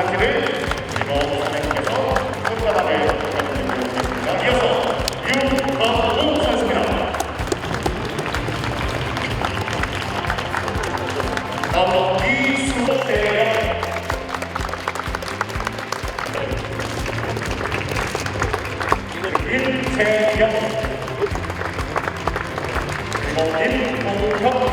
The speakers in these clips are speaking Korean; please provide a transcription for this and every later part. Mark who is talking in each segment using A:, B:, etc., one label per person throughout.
A: 차키를 이번 선생님께서 손가락을 부탁드리겠습니다. 그리고 일동혁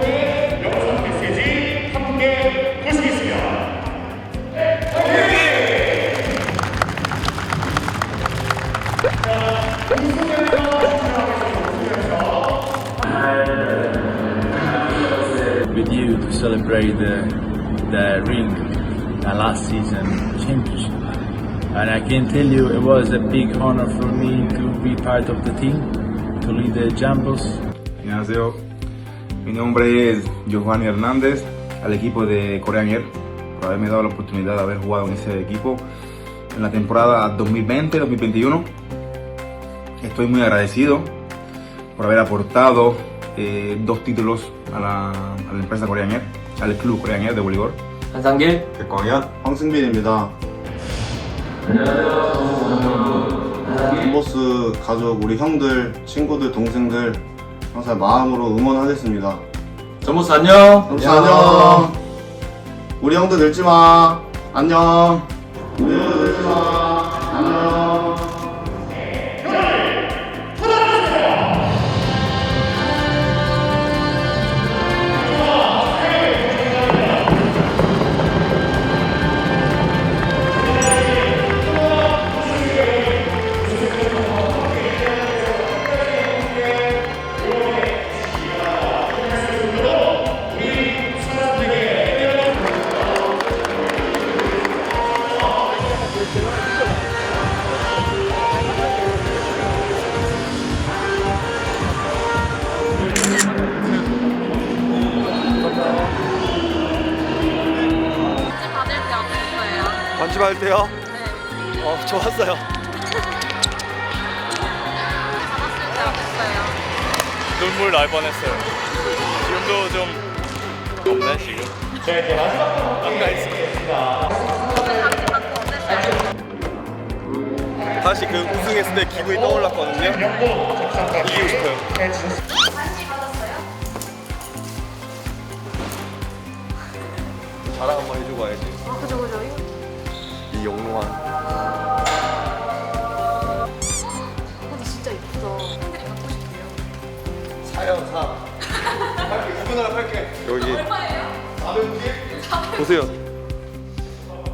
A: 네. 영상 메시지 함께 보시겠습니다.
B: with you to celebrate the, the ring uh, last season championship. And I can tell you it was a big honor for me to be part of the team, to lead the Jambos.
C: An녕하세요. Mi nombre es Giovanni Hernández, al equipo de Korean Air, por haberme dado la oportunidad de haber jugado en ese equipo en la temporada 2020-2021. Estoy muy agradecido por haber aportado eh, dos títulos a la, a la empresa Korean Air, al club Korean Air de voleibol.
D: 한상길
E: 백광현, 황승빈입니다. 안녕하세요. 보스 가족, 우리 형들, 친구들, 동생들 항상 마음으로 응원하겠습니다.
D: 전보스 안녕
E: 형수 안녕. 우리 형들 늙지 마. 안녕. 우
F: 반지할 때요?
G: 네.
F: 어, 좋았어요.
G: 때 어땠어요?
F: 눈물 날 뻔했어요. 지금도 좀 없네 지금.
G: 받고 어땠어요?
F: 다시 그 우승했을 때 기분이 떠올랐거든요. 이기고 싶어요. 자랑 한번 해주고 가야지.
G: 아 그죠 그죠
F: 이 영롱한.
G: 근데 진짜 이쁘다 팬들이 갖고 싶대요
F: 사연 사. 팔게 나라 팔게. 여기
G: 얼마예요?
F: 보세요.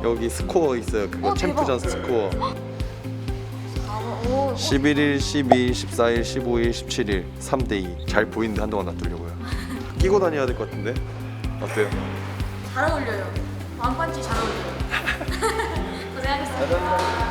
F: 여기 스코어 있어요. 그거
G: 어, 대박.
F: 챔프전 스코어.
G: 아, 오
F: 11일, 12일, 14일, 15일, 17일 3대 2. 잘 보이는데 한동안 놔두려고요. 끼고 다녀야 될 것 같은데. 어때요?
G: 잘 어울려요 왕반지 잘 어울려요 고생하셨습니다